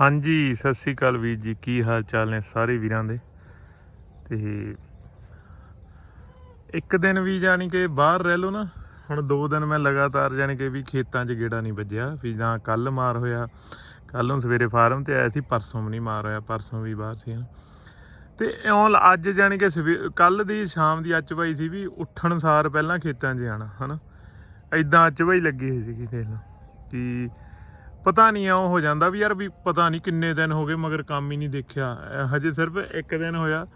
ਹਾਂਜੀ, ਸਤਿ ਸ੍ਰੀ ਅਕਾਲ ਵੀਰ ਜੀ। ਕੀ ਹਾਲ ਚਾਲ ਨੇ ਸਾਰੇ ਵੀਰਾਂ ਦੇ? ਤੇ ਇੱਕ ਦਿਨ ਵੀ ਜਾਣੀ ਕਿ ਬਾਹਰ ਰਹਿ ਲਓ ਨਾ, ਹੁਣ ਦੋ ਦਿਨ ਮੈਂ ਲਗਾਤਾਰ ਜਾਣੀ ਕਿ ਵੀ ਖੇਤਾਂ 'ਚ ਗੇੜਾ ਨਹੀਂ ਵੱਜਿਆ, ਵੀ ਜਾਂ ਕੱਲ ਮਾਰ ਹੋਇਆ ਕੱਲ ਨੂੰ ਸਵੇਰੇ ਫਾਰਮ ਤੇ ਆਇਆ ਸੀ, ਪਰਸੋਂ ਵੀ ਨਹੀਂ ਮਾਰ ਹੋਇਆ, ਪਰਸੋਂ ਵੀ ਬਾਹਰ ਸੀ। ਨਾ। ਤੇ ਇਉਂ ਅੱਜ ਜਾਣੀ ਕਿ ਕੱਲ ਦੀ ਸ਼ਾਮ ਦੀ ਅੱਜ ਭਾਈ ਸੀ ਵੀ ਉੱਠਣ ਸਾਰ ਪਹਿਲਾਂ ਖੇਤਾਂ 'ਚ ਜਾਣਾ, ਹਨਾ? ਐਦਾਂ ਅੱਜ ਭਾਈ ਲੱਗੀ ਹੋਈ ਸੀਗੀ ਦੇਖ ਲਓ ਕਿ ਪਤਾ ਨਹੀਂ ਆ, ਉਹ ਹੋ ਜਾਂਦਾ ਵੀ ਯਾਰ ਵੀ ਪਤਾ ਨਹੀਂ ਕਿੰਨੇ ਦਿਨ ਹੋ ਗਏ, ਮਗਰ ਕੰਮ ਹੀ ਨਹੀਂ ਦੇਖਿਆ। ਹਜੇ ਸਿਰਫ ਇੱਕ ਦਿਨ ਹੋਇਆ,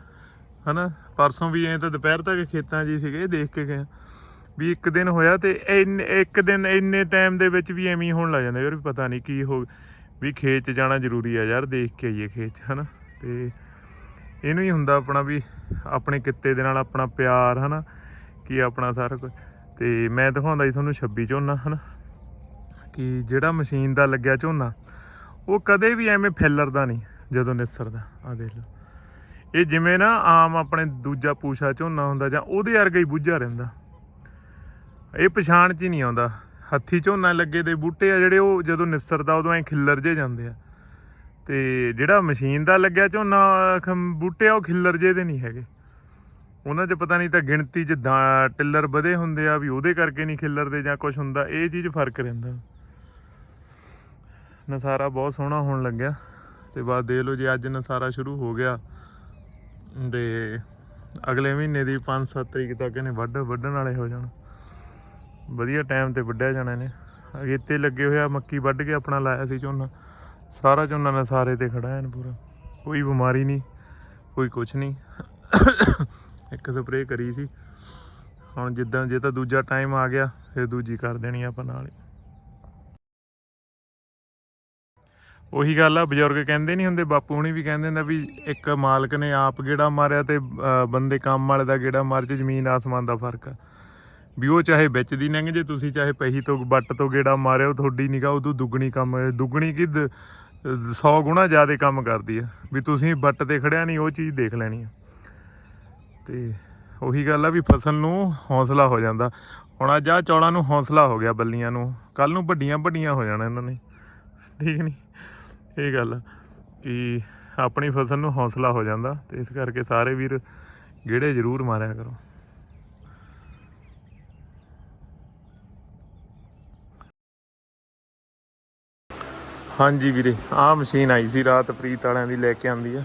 ਹਨਾ? ਪਰਸੋਂ ਵੀ ਐ ਤਾਂ ਦੁਪਹਿਰ ਤੱਕ ਖੇਤਾਂ 'ਚ ਹੀ ਸੀਗੇ, ਦੇਖ ਕੇ ਗਏ। ਵੀ ਇੱਕ ਦਿਨ ਹੋਇਆ ਤੇ ਇੰਨ- ਇੱਕ ਦਿਨ ਇੰਨੇ ਟਾਈਮ ਦੇ ਵਿੱਚ ਵੀ ਐਵੇਂ ਹੋਣ ਲੱਗ ਜਾਂਦਾ, ਯਾਰ ਵੀ ਪਤਾ ਨਹੀਂ ਕੀ ਹੋ ਵੀ ਖੇਤ 'ਚ ਜਾਣਾ ਜ਼ਰੂਰੀ ਆ ਯਾਰ, ਦੇਖ ਕੇ ਆਈਏ ਖੇਤ 'ਚ, ਹਨਾ? ਤੇ ਇਹਨੂੰ ਹੀ ਹੁੰਦਾ ਆਪਣਾ ਵੀ ਆਪਣੇ ਕਿੱਤੇ ਦੇ ਨਾਲ ਆਪਣਾ ਪਿਆਰ, ਹਨਾ? ਕੀ ਆਪਣਾ ਸਾਰਾ ਕੁਝ ਤੇ ਮੈਂ ਦਿਖਾਉਂਦਾ ਜੀ ਤੁਹਾਨੂੰ 26 ਝੋਨਾ, ਹਨਾ? ਕਿ ਜਿਹੜਾ ਮਸ਼ੀਨ ਦਾ ਲੱਗਿਆ ਝੋਨਾ, ਉਹ ਕਦੇ ਵੀ ਐਵੇਂ ਫੈਲਰਦਾ ਨਹੀਂ, ਜਦੋਂ ਨਿਸਰਦਾ। ਆ ਦੇਖ ਲਓ। ਇਹ ਜਿਵੇਂ ਨਾ ਆਮ ਆਪਣੇ ਦੂਜਾ ਪੂਸ਼ਾ ਝੋਨਾ ਹੁੰਦਾ ਜਾਂ ਉਹਦੇ ਵਰਗਾ ਹੀ ਬੁੱਝਾ ਰਹਿੰਦਾ। ਇਹ ਪਛਾਣ ਚ ਹੀ ਨਹੀਂ ਆਉਂਦਾ। ਹੱਥੀ ਝੋਨਾ ਲੱਗੇ ਦੇ ਬੂਟੇ ਆ ਜਿਹੜੇ ਉਹ ਜਦੋਂ ਨਿਸਰਦਾ, ਉਦੋਂ ਐ ਖਿੱਲਰ ਜੇ ਜਾਂਦੇ ਆ। ਤੇ ਜਿਹੜਾ ਮਸ਼ੀਨ ਦਾ ਲੱਗਿਆ ਝੋਨਾ ਬੂਟੇ ਆ, ਉਹ ਖਿੱਲਰ ਜੇ ਦੇ ਨਹੀਂ ਹੈਗੇ। ਉਹਨਾਂ 'ਚ ਪਤਾ ਨਹੀਂ ਤਾਂ ਗਿਣਤੀ 'ਚ ਦਾ- ਟਿੱਲਰ ਵਧੇ ਹੁੰਦੇ ਆ ਵੀ ਉਹਦੇ ਕਰਕੇ ਨਹੀਂ ਖਿੱਲਰਦੇ ਜਾਂ ਕੁਝ ਹੁੰਦਾ। ਇਹ ਚੀਜ਼ ਫ਼ਰਕ ਰਹਿੰਦਾ। ਨਸਾਰਾ ਬਹੁਤ ਸੋਹਣਾ ਹੋਣ ਲੱਗਿਆ। ਤੇ ਬਾਅਦ ਦੇਖ ਲਓ ਜੇ, ਅੱਜ ਨਸਾਰਾ ਸ਼ੁਰੂ ਹੋ ਗਿਆ। ਤੇ ਅਗਲੇ ਮਹੀਨੇ ਦੀ 5-7 ਤਰੀਕ ਤੱਕ ਇਹਨੇ ਵੱਢ ਵੱਢਣ ਵਾਲੇ ਹੋ ਜਾਣ। ਵਧੀਆ ਟਾਈਮ ਤੇ ਵੱਢਿਆ ਜਾਣਾ ਨੇ ਅਗੇਤੇ ਲੱਗੇ ਹੋਇਆ ਮੱਕੀ ਵੱਢ ਕੇ ਆਪਣਾ ਲਾਇਆ ਸੀ ਝੋਨਾ। ਸਾਰਾ ਝੋਨਾ ਨਸਾਰੇ ਤੇ ਖੜਾ ਐਨ ਪੂਰਾ। ਕੋਈ ਬਿਮਾਰੀ ਨਹੀਂ, ਕੋਈ ਕੁਛ ਨਹੀਂ। ਇੱਕ ਸਪਰੇਅ ਕਰੀ ਸੀ। ਹੁਣ ਜਿੱਦਾਂ, ਜੇ ਤਾਂ ਦੂਜਾ ਟਾਈਮ ਆ ਗਿਆ, ਫਿਰ ਦੂਜੀ ਕਰ ਦੇਣੀ ਆਪਾਂ ਨਾਲ ਹੀ। ਉਹੀ ਗੱਲ ਆ, ਬਜ਼ੁਰਗ ਕਹਿੰਦੇ ਨਹੀਂ ਹੁੰਦੇ, ਬਾਪੂ ਹੁਣੀ ਵੀ ਕਹਿੰਦੇ ਹੁੰਦਾ ਵੀ ਇੱਕ ਮਾਲਕ ਨੇ ਆਪ ਗੇੜਾ ਮਾਰਿਆ ਤੇ ਬੰਦੇ ਕੰਮ ਵਾਲੇ ਦਾ ਗੇੜਾ ਮਾਰ ਚ ਜ਼ਮੀਨ ਆਸਮਾਨ ਦਾ ਫ਼ਰਕ ਆ। ਵੀ ਉਹ ਚਾਹੇ ਵਿੱਚ ਦੀ ਲੰਘ ਜੇ, ਤੁਸੀਂ ਚਾਹੇ ਪਹੀ ਤੋਂ ਬੱਟ ਤੋਂ ਗੇੜਾ ਮਾਰਿਓ ਤੁਹਾਡੀ ਨਿਗਾਹ ਉਦੋਂ ਦੁੱਗਣੀ ਕੰਮ, ਦੁੱਗਣੀ ਕੀ 100 ਗੁਣਾ ਜ਼ਿਆਦਾ ਕੰਮ ਕਰਦੀ ਆ। ਵੀ ਤੁਸੀਂ ਬੱਟ ਤੇ ਖੜਿਆ ਨਹੀਂ, ਉਹ ਚੀਜ਼ ਦੇਖ ਲੈਣੀ ਆ। ਤੇ ਉਹੀ ਗੱਲ ਆ ਵੀ ਫਸਲ ਨੂੰ ਹੌਸਲਾ ਹੋ ਜਾਂਦਾ। ਹੁਣ ਅੱਜ ਆ ਚੌਲਾਂ ਨੂੰ ਹੌਸਲਾ ਹੋ ਗਿਆ ਬੱਲੀਆਂ ਨੂੰ। ਕੱਲ ਨੂੰ ਵੱਡੀਆਂ ਵੱਡੀਆਂ ਹੋ ਜਾਣਾ ਇਹਨਾਂ ਨੇ। ਠੀਕ ਨਹੀਂ ਇਹ ਗੱਲ ਕਿ ਆਪਣੀ ਫਸਲ ਨੂੰ ਹੌਸਲਾ ਹੋ ਜਾਂਦਾ ਤੇ ਇਸ ਕਰਕੇ ਸਾਰੇ ਵੀਰ ਗੇੜੇ ਜ਼ਰੂਰ ਮਾਰਿਆ ਕਰੋ। ਹਾਂਜੀ ਵੀਰੇ, ਆਹ ਮਸ਼ੀਨ ਆਈ ਸੀ, ਰਾਤ ਪ੍ਰੀਤ ਵਾਲਿਆਂ ਦੀ ਲੈ ਕੇ ਆਂਦੀ ਆ।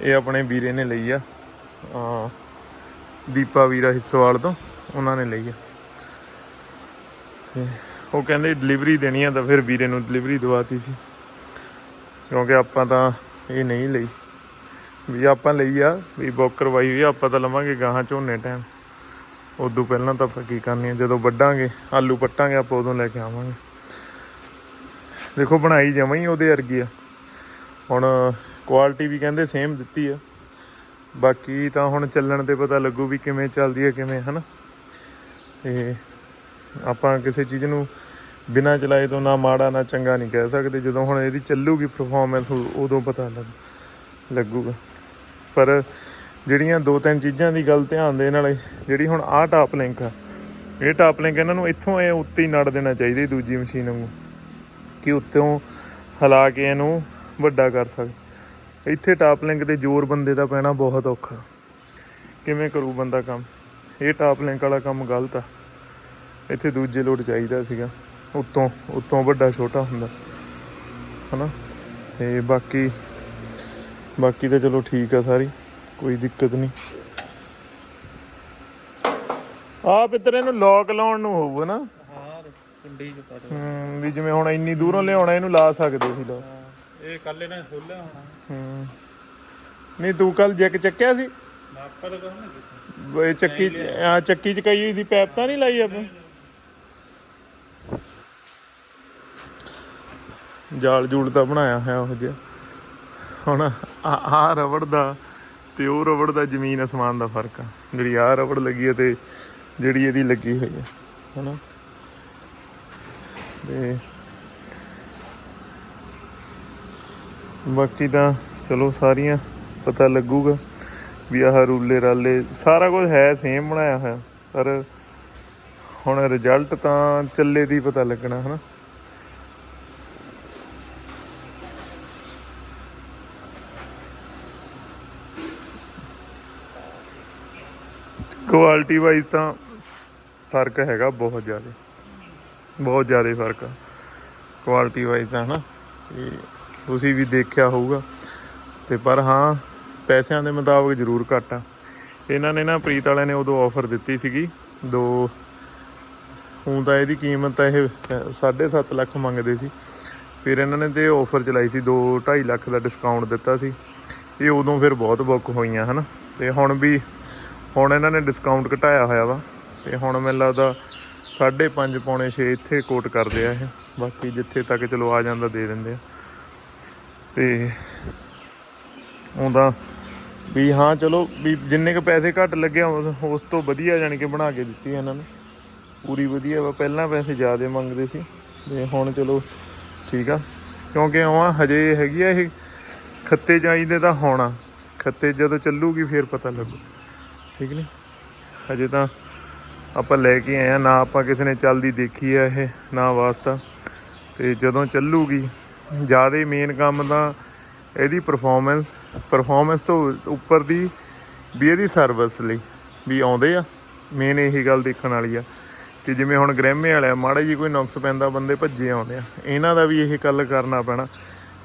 ਇਹ ਆਪਣੇ ਵੀਰੇ ਨੇ ਲਈ ਆ। ਆ ਦੀਪਾ ਵੀਰਾ ਹਿੱਸੋਵਾਲ ਤੋਂ ਉਹਨਾਂ ਨੇ ਲਈ ਆ। ਤੇ ਉਹ ਕਹਿੰਦੇ ਡਿਲੀਵਰੀ ਦੇਣੀ ਆ ਤਾਂ ਫਿਰ ਵੀਰੇ ਨੂੰ ਡਿਲੀਵਰੀ ਦਵਾਤੀ ਸੀ। ਕਿਉਂਕਿ ਆਪਾਂ ਤਾਂ ਇਹ ਨਹੀਂ ਲਈ। ਵੀ ਆਪਾਂ ਲਈ ਆ, ਵੀ ਬੁੱਕ ਕਰਵਾਈ ਹੋਈ ਆ, ਆਪਾਂ ਤਾਂ ਲਵਾਂਗੇ ਗਾਹਾਂ ਝੋਨੇ ਟਾਈਮ ਉਦੋਂ ਪਹਿਲਾਂ ਤਾਂ ਆਪਾਂ ਕੀ ਕਰਨੀ ਆ, ਜਦੋਂ ਵੱਢਾਂਗੇ, ਆਲੂ ਪੱਟਾਂਗੇ, ਆਪਾਂ ਉਦੋਂ ਲੈ ਕੇ ਆਵਾਂਗੇ। ਦੇਖੋ ਬਣਾਈ ਜਮਾਂ ਹੀ ਉਹਦੇ ਵਰਗੀ ਆ। ਹੁਣ ਕੁਆਲਿਟੀ ਵੀ ਕਹਿੰਦੇ ਸੇਮ ਦਿੱਤੀ ਆ। ਬਾਕੀ ਤਾਂ ਹੁਣ ਚੱਲਣ ਤੇ ਪਤਾ ਲੱਗੂ ਵੀ ਕਿਵੇਂ ਚੱਲਦੀ ਹੈ ਕਿਵੇਂ, ਹਨਾ? ਤੇ ਆਪਾਂ ਕਿਸੇ ਚੀਜ਼ ਨੂੰ ਬਿਨਾਂ ਚਲਾਏ ਤੋਂ ਨਾ ਮਾੜਾ, ਨਾ ਚੰਗਾ ਨਹੀਂ ਕਹਿ ਸਕਦੇ। ਜਦੋਂ ਹੁਣ ਇਹਦੀ ਚੱਲੂਗੀ ਪਰਫਾਰਮੈਂਸ ਉਦੋਂ ਪਤਾ ਲੱਗ, ਲੱਗੂਗਾ। ਪਰ ਜਿਹੜੀਆਂ ਦੋ ਤਿੰਨ ਚੀਜ਼ਾਂ ਦੀ ਗੱਲ ਧਿਆਨ ਦੇਣ ਵਾਲੇ, ਜਿਹੜੀ ਹੁਣ ਆਹ ਟਾਪ ਲਿੰਕ ਆ, ਇਹ ਟਾਪ ਲਿੰਕ ਇਹਨਾਂ ਨੂੰ ਇੱਥੋਂ ਇਹ ਉੱਤੇ ਹੀ ਨੜ ਦੇਣਾ ਚਾਹੀਦਾ ਦੂਜੀ ਮਸ਼ੀਨ ਨੂੰ ਕਿ ਉੱਤੋਂ ਹਿਲਾ ਕੇ ਇਹਨੂੰ ਵੱਡਾ ਕਰ ਸਕੇ। ਇੱਥੇ ਟਾਪ ਲਿੰਕ ਤੇ ਜ਼ੋਰ ਬੰਦੇ ਦਾ ਪੈਣਾ ਬਹੁਤ ਔਖਾ। ਕਿਵੇਂ ਕਰੂ ਬੰਦਾ ਕੰਮ? ਇਹ ਟਾਪ ਲਿੰਕ ਵਾਲਾ ਕੰਮ ਗਲਤ ਆ। ਇੱਥੇ ਦੂਜੇ ਲੋਡ ਚਾਹੀਦਾ ਸੀਗਾ। ਉੱਤੋਂ ਉੱਤੋਂ ਵੱਡਾ ਛੋਟਾ ਹੁੰਦਾ। ਹਨਾ? ਤੇ ਬਾਕੀ ਬਾਕੀ ਤਾਂ ਚਲੋ ਠੀਕ ਆ ਸਾਰੀ ਕੋਈ ਦਿੱਕਤ ਨਹੀਂ। ਆ ਪਿੱਤਰ ਇਹਨੂੰ ਲੋਕ ਲਾਉਣ ਨੂੰ ਹੋਊਗਾ ਨਾ ਹਾਂ ਕੁੰਡੀ ਚ ਕਰ ਹੂੰ ਵੀ ਜਿਵੇਂ ਹੁਣ ਇੰਨੀ ਦੂਰੋਂ ਲਿਆਉਣਾ ਇਹਨੂੰ ਲਾ ਸਕਦੇ ਸੀ ਲੋਕ। ਇਹ ਕੱਲ ਇਹਨਾਂ ਨੇ ਖੋਲਿਆ ਹੋਣਾ। ਹੂੰ। ਨਹੀਂ ਤੂੰ ਕੱਲ ਜੈਕ ਚੱਕਿਆ ਸੀ? ਨਾ ਨਹੀਂ ਕੀਤਾ ਬ- ਇਹ ਚੱਕੀ ਆ ਚੱਕੀ ਚ ਕਈ ਹੋਈ ਸੀ ਪੈਪ ਤਾਂ ਨਹੀਂ ਲਾਈ ਆਪਾਂ? ਜਾਲ ਜੂਲ ਤਾਂ ਬਣਾਇਆ ਹੋਇਆ ਉਹ ਜਿਹਾ। ਹੁਣ ਆ ਆਹ ਰਬੜ ਦਾ ਤੇ ਉਹ ਰਬੜ ਦਾ ਜ਼ਮੀਨ ਅਸਮਾਨ ਦਾ ਫ਼ਰਕ ਆ। ਜਿਹੜੀ ਆਹ ਰਬੜ ਲੱਗੀ ਹੈ ਤੇ ਜਿਹੜੀ ਇਹਦੀ ਲੱਗੀ ਹੋਈ ਹੈ ਹਨਾ? ਤੇ ਬਾਕੀ ਤਾਂ ਚਲੋ ਸਾਰੀਆਂ ਪਤਾ ਲੱਗੂਗਾ ਵੀ ਆਹ ਰੂਲੇ ਰਾਲੇ ਸਾਰਾ ਕੁਝ ਹੈ ਸੇਮ ਬਣਾਇਆ ਹੋਇਆ, ਪਰ ਹੁਣ ਰਿਜ਼ਲਟ ਤਾਂ ਚੱਲੇ ਦੀ ਪਤਾ ਲੱਗਣਾ, ਹਨਾ? ਕੁਆਲਿਟੀ ਵਾਈਜ਼ ਤਾਂ ਫ਼ਰਕ ਹੈਗਾ ਬਹੁਤ ਜ਼ਿਆਦਾ। ਬਹੁਤ ਜ਼ਿਆਦਾ ਫ਼ਰਕ ਆ। ਕੁਆਲਿਟੀ ਵਾਈਜ਼ ਤਾਂ ਹਨਾ ਤੇ ਤੁਸੀਂ ਵੀ ਦੇਖਿਆ ਹੋਊਗਾ। ਤੇ ਪਰ ਹਾਂ, ਪੈਸਿਆਂ ਦੇ ਮੁਤਾਬਕ ਜ਼ਰੂਰ ਘੱਟ ਆ। ਇਹਨਾਂ ਨੇ ਨਾ ਪ੍ਰੀਤ ਵਾਲਿਆਂ ਨੇ ਉਦੋਂ ਆਫਰ ਦਿੱਤੀ ਸੀਗੀ, ਦੋ ਹੁਣ ਤਾਂ ਇਹਦੀ ਕੀਮਤ ਇਹ 7.5 ਲੱਖ ਮੰਗਦੇ ਸੀ। ਫਿਰ ਇਹਨਾਂ ਨੇ ਤੇ ਆਫਰ ਚਲਾਈ ਸੀ 2 2.5 ਲੱਖ ਦਾ ਡਿਸਕਾਊਂਟ ਦਿੱਤਾ ਸੀ। ਇਹ ਉਦੋਂ ਫਿਰ ਬਹੁਤ ਬੁੱਕ ਹੋਈਆਂ ਹਨ। ਤੇ ਹੁਣ ਵੀ ਹੁਣ ਇਹਨਾਂ ਨੇ ਡਿਸਕਾਊਂਟ ਘਟਾਇਆ ਹੋਇਆ ਵਾ ਤੇ ਹੁਣ ਮੈਨੂੰ ਲੱਗਦਾ 5.5 ਪੌਣੇ 6 ਇੱਥੇ ਕੋਟ ਕਰਦੇ ਆ ਇਹ। ਬਾਕੀ ਜਿੱਥੇ ਤੱਕ ਚਲੋ ਆ ਜਾਂਦਾ ਦੇ ਦਿੰਦੇ ਆ। ਤੇ ਉਹਦਾ ਵੀ ਹਾਂ ਚਲੋ ਵੀ ਜਿੰਨੇ ਕ ਪੈਸੇ ਘੱਟ ਲੱਗਿਆ ਉਸ ਤੋਂ ਵਧੀਆ ਜਾਣੀ ਕਿ ਬਣਾ ਕੇ ਦਿੱਤੀ ਇਹਨਾਂ ਨੇ। ਪੂਰੀ ਵਧੀਆ ਵਾ, ਪਹਿਲਾਂ ਪੈਸੇ ਜ਼ਿਆਦਾ ਮੰਗਦੇ ਸੀ ਤੇ ਹੁਣ ਚਲੋ ਠੀਕ ਆ। ਕਿਉਂਕਿ ਉਹ ਹਜੇ ਹੈਗੀ ਆ ਇਹ ਖੱਤੇ ਚਾਹੀਦੇ ਤਾਂ ਹੋਣਾ। ਖੱਤੇ ਜਦੋਂ ਚੱਲੂਗੀ ਫੇਰ ਪਤਾ ਲੱਗੂ। ਠੀਕ ਨਹੀਂ ਹਜੇ ਤਾਂ ਆਪਾਂ ਲੈ ਕੇ ਆਏ ਆ, ਨਾ ਆਪਾਂ ਕਿਸੇ ਨੇ ਚੱਲਦੀ ਦੇਖੀ ਆ ਇਹ, ਨਾ ਵਾਸਤਾ। ਤੇ ਜਦੋਂ ਚੱਲੂਗੀ, ਜ਼ਿਆਦਾ ਮੇਨ ਕੰਮ ਤਾਂ ਇਹਦੀ ਪਰਫਾਰਮੈਂਸ ਪਰਫਾਰਮੈਂਸ ਤੋਂ ਉੱਪਰ ਦੀ ਵੀ ਇਹਦੀ ਸਰਵਿਸ ਲਈ ਵੀ ਆਉਂਦੇ ਆ। ਮੇਨ ਇਹੀ ਗੱਲ ਦੇਖਣ ਵਾਲੀ ਆ ਕਿ ਜਿਵੇਂ ਹੁਣ ਗ੍ਰੈਮੇ ਵਾਲਿਆ ਮਾੜਾ ਜੀ ਕੋਈ ਨੁਕਸ ਪੈਂਦਾ, ਬੰਦੇ ਭੱਜੇ ਆਉਂਦੇ ਆ। ਇਹਨਾਂ ਦਾ ਵੀ ਇਹ ਗੱਲ ਕਰਨਾ ਪੈਣਾ।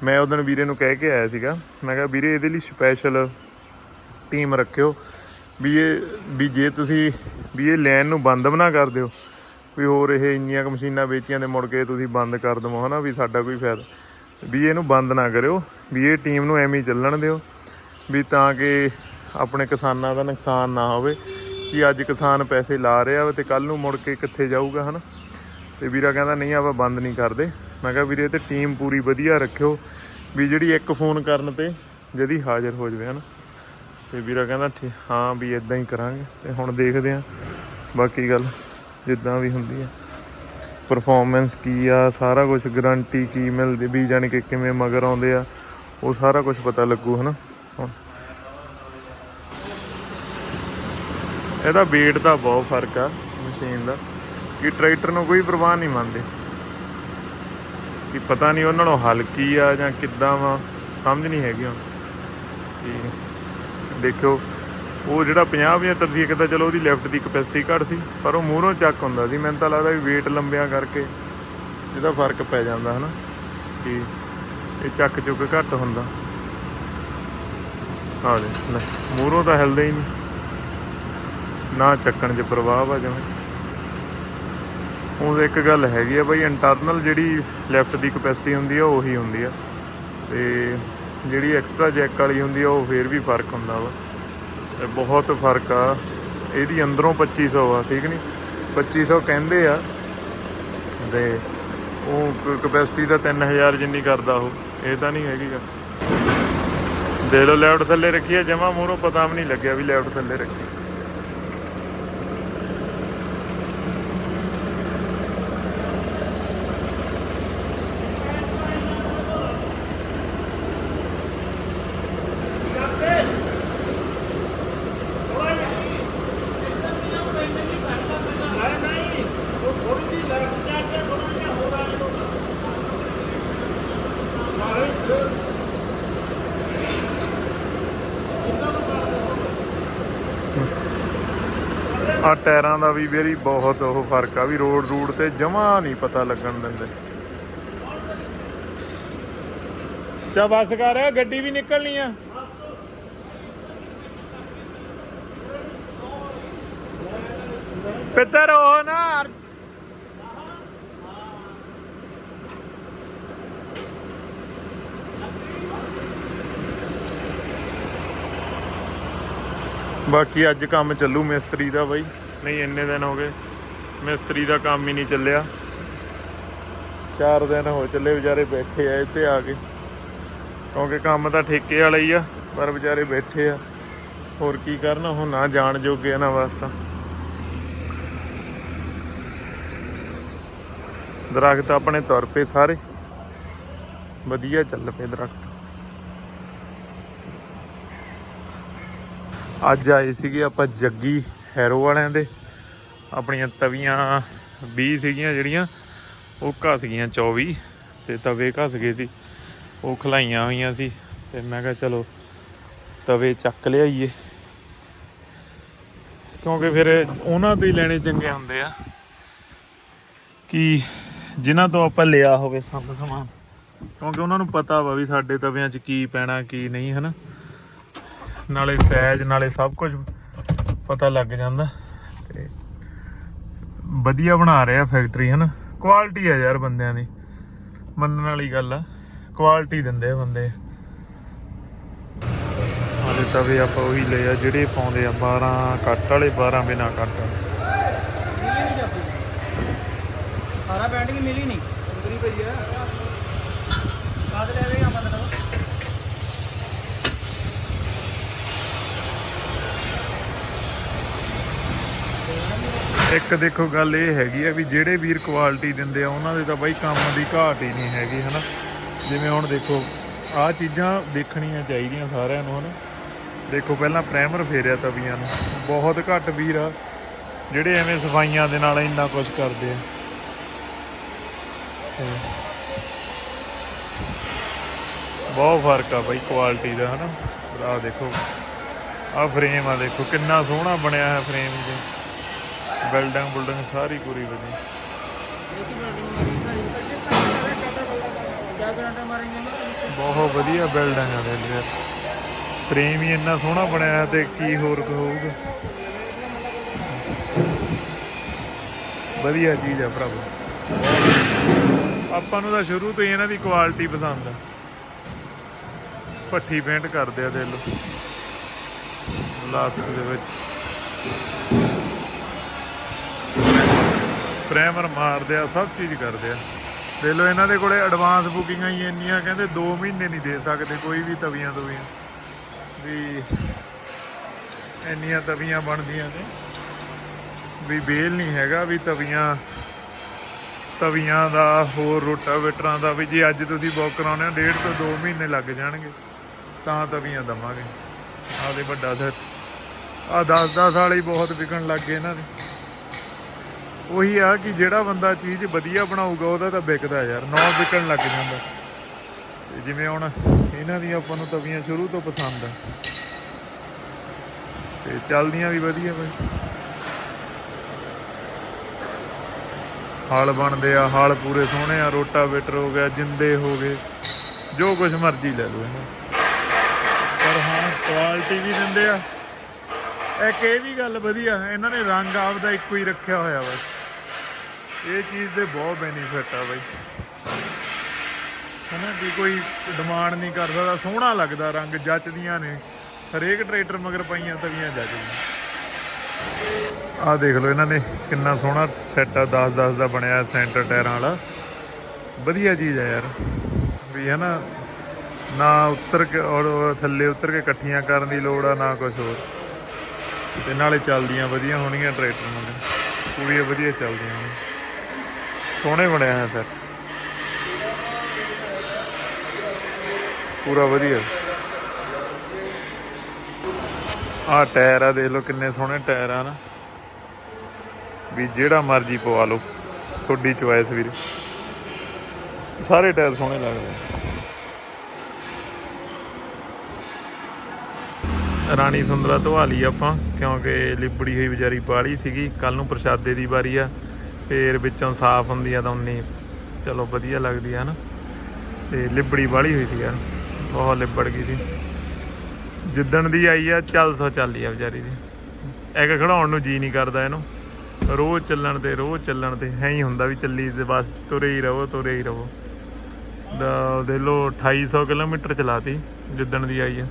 ਮੈਂ ਉਦੋਂ ਵੀਰੇ ਨੂੰ ਕਹਿ ਕੇ ਆਇਆ ਸੀਗਾ, ਮੈਂ ਕਿਹਾ ਵੀਰੇ ਇਹਦੇ ਲਈ ਸਪੈਸ਼ਲ ਟੀਮ ਰੱਖਿਓ। ਵੀ ਇਹ, ਵੀ ਜੇ ਤੁਸੀਂ, ਵੀ ਇਹ ਲਾਈਨ ਨੂੰ ਬੰਦ ਬਣਾ ਕਰ ਦਿਓ, ਵੀ ਹੋਰ ਇਹ ਇੰਨੀਆਂ ਕੁ ਮਸ਼ੀਨਾਂ ਵੇਚੀਆਂ ਤੇ ਮੁੜ ਕੇ ਤੁਸੀਂ ਬੰਦ ਕਰ ਦਵੋ, ਹਨਾ, ਵੀ ਸਾਡਾ ਕੋਈ ਫਾਇਦਾ। ਵੀ ਇਹਨੂੰ ਬੰਦ ਨਾ ਕਰਿਓ, ਵੀ ਇਹ ਟੀਮ ਨੂੰ ਐਵੇਂ ਹੀ ਚੱਲਣ ਦਿਓ, ਵੀ ਤਾਂ ਕਿ ਆਪਣੇ ਕਿਸਾਨਾਂ ਦਾ ਨੁਕਸਾਨ ਨਾ ਹੋਵੇ, ਕਿ ਅੱਜ ਕਿਸਾਨ ਪੈਸੇ ਲਾ ਰਿਹਾ ਵਾ ਤੇ ਕੱਲ ਨੂੰ ਮੁੜ ਕੇ ਕਿੱਥੇ ਜਾਊਗਾ, ਹਨਾ। ਤੇ ਵੀਰਾ ਕਹਿੰਦਾ, ਨਹੀਂ, ਆਪਾਂ ਬੰਦ ਨਹੀਂ ਕਰਦੇ। ਮੈਂ ਕਿਹਾ, ਵੀਰੇ ਤੇ ਟੀਮ ਪੂਰੀ ਵਧੀਆ ਰੱਖਿਓ, ਵੀ ਜਿਹੜੀ ਇੱਕ ਫੋਨ ਕਰਨ ਤੇ ਜਦੀ ਹਾਜ਼ਰ ਹੋ ਜਾਵੇ, ਹਨਾ। ਤੇ ਵੀਰਾ ਕਹਿੰਦਾ ਠੀਕ, ਹਾਂ ਵੀ ਇਦਾਂ ਹੀ ਕਰਾਂਗੇ ਤੇ ਹੁਣ ਦੇਖਦੇ ਆਂ ਬਾਕੀ ਗੱਲ ਜਿੱਦਾਂ ਵੀ ਹੁੰਦੀ ਆ। ਪਰਫਾਰਮੈਂਸ ਕੀ ਆ, ਸਾਰਾ ਕੁਝ ਗਾਰੰਟੀ ਕੀ ਮਿਲਦੀ ਵੀ ਜਾਣੀ ਕਿ ਕਿਵੇਂ ਮਗਰ ਆਉਂਦੇ ਆ, ਉਹ ਸਾਰਾ ਕੁਝ ਪਤਾ ਲੱਗੂ, ਹਨਾ? ਹੁਣ। ਇਹਦਾ weight ਦਾ ਬਹੁਤ ਫ਼ਰਕ ਆ ਮਸ਼ੀਨ ਦਾ, ਕਿ ਟਰੈਕਟਰ ਨੂੰ ਕੋਈ ਪ੍ਰਵਾਹ ਨਹੀਂ ਮੰਨਦੇ। ਕਿ ਪਤਾ ਨਹੀਂ ਉਹਨਾਂ ਨੂੰ ਹਲਕੀ ਆ ਜਾਂ ਕਿੱਦਾਂ ਵਾ, ਸਮਝ ਨਹੀਂ ਹੈਗੀ ਹੁਣ। ਕਿ ਦੇਖਿਓ, ਉਹ ਜਿਹੜਾ 50 75 ਦੀ ਇੱਕ ਤਾਂ ਚਲੋ ਉਹਦੀ ਲੈਫਟ ਦੀ ਕਪੈਸਿਟੀ ਘੱਟ ਸੀ, ਪਰ ਉਹ ਮੂਹਰੋਂ ਚੱਕ ਹੁੰਦਾ ਸੀ। ਮੈਨੂੰ ਤਾਂ ਲੱਗਦਾ ਵੀ weight ਲੰਬਿਆਂ ਕਰਕੇ ਇਹਦਾ ਫ਼ਰਕ ਪੈ ਜਾਂਦਾ, ਹਨਾ? ਕਿ ਇਹ ਚੱਕ ਚੁੱਕ ਘੱਟ ਹੁੰਦਾ। ਆ ਦੇ ਲੈ, ਮੂਹਰੋਂ ਤਾਂ ਹਿਲਦਾ ਹੀ ਨਹੀਂ। ਨਾ ਚੱਕਣ 'ਚ ਪ੍ਰਭਾਵ ਆ ਜਿਵੇਂ। ਉਹ ਇੱਕ ਗੱਲ ਹੈਗੀ ਆ ਬਈ ਇੰਟਰਨਲ ਜਿਹੜੀ ਲੈਫਟ ਦੀ ਕਪੈਸਿਟੀ ਹੁੰਦੀ ਆ, ਉਹੀ ਹੁੰਦੀ ਆ। ਤੇ ਜਿਹੜੀ ਐਕਸਟਰਾ ਜੈਕ ਵਾਲੀ ਹੁੰਦੀ ਆ, ਉਹ ਫੇਰ ਵੀ ਫ਼ਰਕ ਹੁੰਦਾ ਵਾ। ਤੇ ਬਹੁਤ ਫ਼ਰਕ ਆ। ਇਹਦੀ ਅੰਦਰੋਂ 2500 ਆ, ਠੀਕ ਨਹੀਂ 2500 ਕਹਿੰਦੇ ਆ ਤੇ ਉਹ ਕਪੈਸਿਟੀ ਤਾਂ 3000 ਜਿੰਨੀ ਕਰਦਾ ਉਹ, ਇਹ ਤਾਂ ਨਹੀਂ ਹੈਗੀ ਗਾ ਦੇ ਲੋ ਲੈਫਟ ਥੱਲੇ ਰੱਖੀ ਆ, ਜਮਾ ਮੂਹਰੋਂ ਪਤਾ ਵੀ ਨਹੀਂ ਲੱਗਿਆ ਵੀ ਲੈਫਟ ਥੱਲੇ ਰੱਖੀ। ਆ ਟਾਇਰਾਂ ਦਾ ਵੀ ਵੇਰੀ ਬਹੁਤ ਉਹ ਫ਼ਰਕ ਆ, ਵੀ ਰੋਡ ਰੂਡ ਤੇ ਜਮਾ ਨਹੀਂ ਪਤਾ ਲੱਗਣ ਦਿੰਦੇ। ਚਾ ਬਸ ਕਰ, ਗੱਡੀ ਵੀ ਨਿਕਲਣੀ ਆ। ਪਿੱਤਰ ਹੋ ਨਾ ਬਾਕੀ ਅੱਜ ਕੰਮ ਚੱਲੂ ਮਿਸਤਰੀ ਦਾ ਬਾਈ। ਨਹੀਂ, ਇੰਨੇ ਦਿਨ ਹੋ ਗਏ। ਮਿਸਤਰੀ ਦਾ ਕੰਮ ਹੀ ਨਹੀਂ ਚੱਲਿਆ। ਚਾਰ ਦਿਨ ਹੋ ਚੱਲੇ ਵਿਚਾਰੇ ਬੈਠੇ ਆ ਇੱਥੇ ਆ ਕੇ। ਕਿਉਂਕਿ ਕੰਮ ਤਾਂ ਠੇਕੇ ਵਾਲਾ ਹੀ ਆ, ਪਰ ਵਿਚਾਰੇ ਬੈਠੇ ਆ। ਹੋਰ ਕੀ ਕਰਨ, ਹੁਣ ਨਾ ਜਾਣ ਜੋਗੇ ਇਹਨਾਂ ਵਾਸਤਾ। ਦਰਖਤ ਆਪਣੇ ਤੁਰ ਪਏ ਸਾਰੇ। ਵਧੀਆ ਚੱਲ ਪਏ ਦਰਖਤ। ਅੱਜ ਆਏ ਸੀਗੇ ਆਪਾਂ ਜੱਗੀ ਹੈਰੋ ਵਾਲਿਆਂ ਦੇ। ਆਪਣੀਆਂ ਤਵੀਆਂ 20 ਸੀਗੀਆਂ ਜਿਹੜੀਆਂ, ਉਹ ਘਸ ਗਈਆਂ 24 ਤੇ ਤਵੇ ਘਸ ਗਏ ਸੀ। ਉਹ ਖਲਾਈਆਂ ਹੋਈਆਂ ਸੀ ਤੇ ਮੈਂ ਕਿਹਾ ਚਲੋ ਤਵੇ ਚੱਕ ਲਿਆਈਏ। ਕਿਉਂਕਿ ਫਿਰ ਉਹਨਾਂ ਤੋਂ ਹੀ ਲੈਣੇ ਚੰਗੇ ਹੁੰਦੇ ਆ ਕਿ ਜਿਨ੍ਹਾਂ ਤੋਂ ਆਪਾਂ ਲਿਆ ਹੋਵੇ ਸਭ ਸਮਾਨ। ਕਿਉਂਕਿ ਉਹਨਾਂ ਨੂੰ ਪਤਾ ਵਾ ਵੀ ਸਾਡੇ ਤਵਿਆਂ 'ਚ ਕੀ ਪੈਣਾ, ਕੀ ਨਹੀਂ, ਹਨਾ? ਨਾਲੇ ਸਾਈਜ਼ ਨਾਲੇ ਸਭ ਕੁਝ ਪਤਾ ਲੱਗ ਜਾਂਦਾ ਤੇ ਵਧੀਆ ਬਣਾ ਰਿਹਾ ਫੈਕਟਰੀ ਹਨਾ? ਕੁਆਲਿਟੀ ਆ ਯਾਰ ਬੰਦਿਆਂ ਦੀ। ਮੰਨਣ ਵਾਲੀ ਗੱਲ ਆ। ਕੁਆਲਿਟੀ ਦਿੰਦੇ ਆ ਬੰਦੇ। ਹਾਲੇ ਤਵੇ ਆਪਾਂ ਉਹੀ ਲਏ ਆ, ਜਿਹੜੇ ਪਾਉਂਦੇ ਆ 12 ਕੱਟ ਵਾਲੇ 12 ਬਿਨਾ ਕੱਟ ਵਾਲੇ। ਮਿਲੀ ਨਹੀਂ ਮਿਲੀ ਨਹੀਂ? ਉਤਰੀ ਪਈ ਆ। ਕਾਦ ਲੈ ਵੇ ਆਪਾਂ ਦਾ ਇੱਕ ਦੇਖੋ ਗੱਲ ਇਹ ਹੈਗੀ ਆ ਵੀ ਜਿਹੜੇ ਵੀਰ ਕੁਆਲਿਟੀ ਦਿੰਦੇ ਆ, ਉਹਨਾਂ ਦੇ ਤਾਂ ਬਾਈ ਕੰਮ ਦੀ ਘਾਟ ਹੀ ਨਹੀਂ ਹੈਗੀ, ਹਨਾ? ਜਿਵੇਂ ਹੁਣ ਦੇਖੋ, ਆਹ ਚੀਜ਼ਾਂ ਦੇਖਣੀਆਂ ਚਾਹੀਦੀਆਂ ਸਾਰਿਆਂ ਨੂੰ, ਹਨਾ? ਦੇਖੋ, ਪਹਿਲਾਂ ਪ੍ਰਾਈਮਰ ਫੇਰਿਆ ਤਵੀਆਂ ਨੂੰ। ਬਹੁਤ ਘੱਟ ਵੀਰ ਆ, ਜਿਹੜੇ ਐਵੇਂ ਸਫਾਈਆਂ ਦੇ ਨਾਲ ਇੰਨਾ ਕੁਝ ਕਰਦੇ ਆ। ਬਹੁਤ ਫ਼ਰਕ ਆ ਬਾਈ ਕੁਆਲਿਟੀ ਦਾ, ਹਨਾ? ਆਹ ਦੇਖੋ, ਆਹ ਫਰੇਮ ਆ ਦੇਖੋ, ਕਿੰਨਾ ਸੋਹਣਾ ਬਣਿਆ ਹੈ ਫਰੇਮ ਜੀ। ਬਿਲਡਿੰਗ ਬਿਲਡਿੰਗ ਸਾਰੀ ਪੂਰੀ ਬਣੀ ਬਹੁਤ ਵਧੀਆ ਬਿਲਡਿੰਗ ਆ ਦੇ ਯਾਰ। ਫਰੇਮ ਹੀ ਇੰਨਾ ਸੋਹਣਾ ਬਣਿਆ ਤੇ ਕੀ ਹੋਰ ਹੋਊਗਾ। ਵਧੀਆ ਚੀਜ਼ ਆ ਭਰਾਵੋ। ਆਪਾਂ ਨੂੰ ਤਾਂ ਸ਼ੁਰੂ ਤੋਂ ਹੀ ਇਹਨਾਂ ਦੀ ਕੁਆਲਿਟੀ ਪਸੰਦ ਆ। ਪੱਠੀ ਪੇਂਟ ਕਰਦੇ ਆ ਦੇ ਲੋ ਲਾਸਟ ਦੇ ਵਿੱਚ। ਪ੍ਰਾਈਮਰ ਮਾਰਦੇ ਆ, ਸਭ ਚੀਜ਼ ਕਰਦੇ ਆ। ਦੇ ਲੋ ਇਹਨਾਂ ਦੇ ਕੋਲੇ ਐਡਵਾਂਸ ਬੁਕਿੰਗਾਂ ਹੀ ਇੰਨੀਆਂ ਕਹਿੰਦੇ 2 ਮਹੀਨੇ ਨਹੀਂ ਦੇ ਸਕਦੇ, ਕੋਈ ਵੀ ਤਵੀਆਂ ਤਵੀਆਂ। ਵੀ ਇੰਨੀਆਂ ਤਵੀਆਂ ਬਣਦੀਆਂ ਨੇ। ਵੀ ਬੇਲ ਨਹੀਂ ਹੈਗਾ, ਵੀ ਤਵੀਆਂ ਤਵੀਆਂ ਦਾ, ਹੋਰ ਰੋਟਾਵੇਟਰਾਂ ਦਾ, ਵੀ ਜੇ ਅੱਜ ਤੁਸੀਂ ਬੁੱਕ ਕਰਾਉਣੇ ਹੋ, ਡੇਢ ਤੋਂ 2 ਮਹੀਨੇ ਲੱਗ ਜਾਣਗੇ, ਤਾਂ ਤਵੀਆਂ ਦਵਾਂਗੇ। ਆਹ ਦੇ ਵੱਡਾ ਸੈੱਟ ਆ 10 10 ਵਾਲੇ ਬਹੁਤ ਵਿਕਣ ਲੱਗ ਗਏ ਇਹਨਾਂ ਦੇ। ਉਹੀ ਆ ਕਿ ਜਿਹੜਾ ਬੰਦਾ ਚੀਜ਼ ਵਧੀਆ ਬਣਾਊਗਾ, ਉਹਦਾ ਤਾਂ ਵਿਕਦਾ ਯਾਰ, ਨੌ ਵਿਕਣ ਲੱਗ ਜਾਂਦਾ। ਤੇ ਜਿਵੇਂ ਹੁਣ ਇਹਨਾਂ ਦੀਆਂ ਆਪਾਂ ਨੂੰ ਤਵੀਆਂ ਸ਼ੁਰੂ ਤੋਂ ਪਸੰਦ ਆ। ਤੇ ਚੱਲਦੀਆਂ ਵੀ ਵਧੀਆ ਬਈ। ਹਲ ਬਣਦੇ ਆ, ਹਲ ਪੂਰੇ ਸੋਹਣੇ ਆ, ਰੋਟਾਵੇਟਰ ਹੋ ਗਿਆ, ਜਿੰਦੇ ਹੋ ਗਏ, ਜੋ ਕੁਝ ਮਰਜ਼ੀ ਲੈ ਲਓ ਇਹਨਾਂ। ਪਰ ਹਾਂ ਕੁਆਲਿਟੀ ਵੀ ਦਿੰਦੇ ਆ। ਇੱਕ ਇਹ ਵੀ ਗੱਲ ਵਧੀਆ, ਇਹਨਾਂ ਨੇ ਰੰਗ ਆਪਦਾ ਇੱਕੋ ਹੀ ਰੱਖਿਆ ਹੋਇਆ ਬਸ। ਇਹ ਚੀਜ਼ ਦੇ ਬਹੁਤ ਬੈਨੀਫਿਟ ਆ ਬਾਈ। ਹਨਾ ਵੀ ਕੋਈ ਡਿਮਾਂਡ ਨਹੀਂ ਕਰ ਸਕਦਾ ਸੋਹਣਾ ਲੱਗਦਾ, ਰੰਗ ਜੱਚਦੀਆਂ ਨੇ। ਹਰੇਕ ਟਰੈਕਟਰ ਮਗਰ ਪਈਆਂ ਤਵੀਆਂ ਜੱਚਦੀਆਂ। ਆਹ ਦੇਖ ਲਓ ਇਹਨਾਂ ਨੇ ਕਿੰਨਾ ਸੋਹਣਾ ਸੈੱਟ ਆ 10 10 ਦਾ ਬਣਿਆ ਸੈਂਟਰ ਟਾਇਰਾਂ ਵਾਲਾ। ਵਧੀਆ ਚੀਜ਼ ਆ ਯਾਰ। ਵੀ ਹਨਾ, ਨਾ ਉੱਤਰ ਕੇ ਔਰ ਥੱਲੇ ਉੱਤਰ ਕੇ ਇਕੱਠੀਆਂ ਕਰਨ ਦੀ ਲੋੜ ਆ, ਨਾ ਕੁਝ ਹੋਰ। ਤੇ ਨਾਲੇ ਚੱਲਦੀਆਂ ਵਧੀਆ ਹੋਣਗੀਆਂ ਟਰੈਕਟਰ ਨਾਲ ਪੂਰੀਆਂ ਵਧੀਆ ਚੱਲਦੀਆਂ ਨੇ। ਸੋਹਣੇ ਬਣਿਆ ਹੈ ਸਰ ਪੂਰਾ ਵਧੀਆ। ਆਹ ਟਾਇਰ ਆ, ਦੇਖ ਲਓ ਕਿੰਨੇ ਸੋਹਣੇ ਟਾਇਰ ਆ ਨਾ। ਵੀ ਜਿਹੜਾ ਮਰਜ਼ੀ ਪਵਾ ਲਓ, ਤੁਹਾਡੀ ਚੁਆਇਸ ਵੀਰ। ਸਾਰੇ ਟਾਇਰ ਸੋਹਣੇ ਲੱਗਦੇ ਰਾਣੀ ਸੁੰਦਰਾ ਧਵਾ ਲਈ ਆਪਾਂ, ਕਿਉਂਕਿ ਲਿਬੜੀ ਹੋਈ ਵਿਚਾਰੀ ਪਾਲੀ ਸੀਗੀ ਕੱਲ ਨੂੰ ਪ੍ਰਸ਼ਾਦੇ ਦੀ ਵਾਰੀ ਆ। ਫੇਰ ਵਿੱਚੋਂ ਸਾਫ਼ ਹੁੰਦੀ ਆ ਤਾਂ ਉਨੀ ਚਲੋ ਵਧੀਆ ਲੱਗਦੀ ਆ ਨਾ ਤੇ ਲਿਬੜੀ ਵਾਲੀ ਹੋਈ ਸੀ ਯਾਰ, ਬਹੁਤ ਲਿਬੜ ਗਈ ਸੀ। ਜਿੱਦਣ ਦੀ ਆਈ ਆ, ਚੱਲ ਸੋ ਚੱਲੀ ਆ ਵਿਚਾਰੀ ਦੀ। ਇੱਕ ਖੜਾਉਣ ਨੂੰ ਜੀ ਨਹੀਂ ਕਰਦਾ ਇਹਨੂੰ। ਰੋਜ਼ ਚੱਲਣ ਤੇ, ਰੋਜ਼ ਚੱਲਣ ਤੇ ਹੈ ਹੀ ਹੁੰਦਾ ਵੀ ਚੱਲੀ ਤੇ ਬਸ ਤੁਰੇ ਹੀ ਰਹੋ, ਤੁਰੇ ਹੀ ਰਹੋ। ਦਾ ਦੇ ਲੋ 2800 ਕਿਲੋਮੀਟਰ ਚਲਾਤੀ ਜਿੱਦਣ ਦੀ ਆਈ ਆ।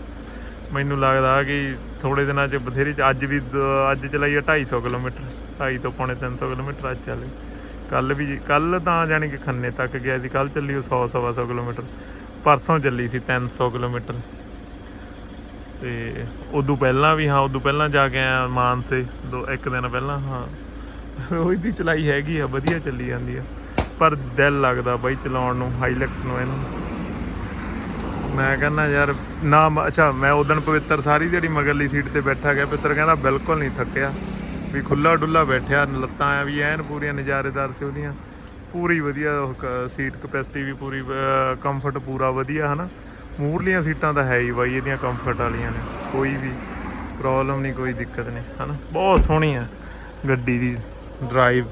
ਮੈਨੂੰ ਲੱਗਦਾ ਕਿ ਥੋੜੇ ਦਿਨਾਂ ਚ ਬਥੇਰੀ ਚ- ਅੱਜ ਵੀ ਅੱਜ ਚਲਾਈ ਆ 250 ਕਿਲੋਮੀਟਰ। 250 ਤੋਂ ਪੌਣੇ 300 ਕਿਲੋਮੀਟਰ ਅੱਜ ਚੱਲੇ ਕੱਲ ਵੀ ਕੱਲ ਤਾਂ ਜਾਣੀ ਕਿ ਖੰਨੇ ਤੱਕ ਗਿਆ ਸੀ। ਕੱਲ ਚੱਲੀ ਉਹ 100 ਸਵਾ 100 ਕਿਲੋਮੀਟਰ। ਪਰਸੋਂ ਚੱਲੀ ਸੀ 300 ਕਿਲੋਮੀਟਰ। ਤੇ ਉਦੋਂ ਪਹਿਲਾਂ ਵੀ, ਹਾਂ, ਉਦੋਂ ਪਹਿਲਾਂ ਜਾ ਕੇ ਆਇਆ ਮਾਨਸੇ। ਦੋ, ਇੱਕ ਦਿਨ ਪਹਿਲਾਂ, ਹਾਂ। ਉਹਦੀ ਦੀ ਚਲਾਈ ਹੈਗੀ ਆ, ਵਧੀਆ ਚੱਲੀ ਜਾਂਦੀ ਆ। ਪਰ ਦਿਲ ਲੱਗਦਾ ਬਾਈ ਚਲਾਉਣ ਨੂੰ, ਹਾਈਲੈਕਸ ਨੂੰ ਇਹਨੂੰ। ਮੈਂ ਕਹਿੰਦਾ ਯਾਰ, ਨਾ, ਅੱਛਾ, ਮੈਂ ਉਦੋਂ ਪਵਿੱਤਰ ਸਾਰੀ ਜਿਹੜੀ ਮਗਰਲੀ ਸੀਟ ਤੇ ਬੈਠਾ ਗਿਆ। ਪਿੱਤਰ ਕਹਿੰਦਾ ਬਿਲਕੁਲ ਨਹੀਂ ਥੱਕਿਆ। ਵੀ ਖੁੱਲਾ ਡੁੱਲਾ ਬੈਠਿਆ, ਲੱਤਾਂ ਆ ਵੀ ਐਨ ਪੂਰੀਆਂ ਨਜ਼ਾਰੇਦਾਰ ਸੀ ਉਹਦੀਆਂ। ਪੂਰੀ ਵਧੀਆ ਕ- ਸੀਟ ਕਪੈਸਿਟੀ ਵੀ ਪੂਰੀ ਕੰਫਰਟ ਪੂਰਾ ਵਧੀਆ, ਹਨਾ? ਮੂਰਲੀਆਂ ਸੀਟਾਂ ਤਾਂ ਹੈ ਹੀ ਬਾਈ, ਇਹਦੀਆਂ ਕੰਫਰਟ ਵਾਲੀਆਂ ਨੇ। ਕੋਈ ਵੀ ਪ੍ਰੋਬਲਮ ਨਹੀਂ, ਕੋਈ ਦਿੱਕਤ ਨਹੀਂ, ਹਨਾ? ਬਹੁਤ ਸੋਹਣੀ ਆ ਗੱਡੀ ਦੀ ਡਰਾਈਵ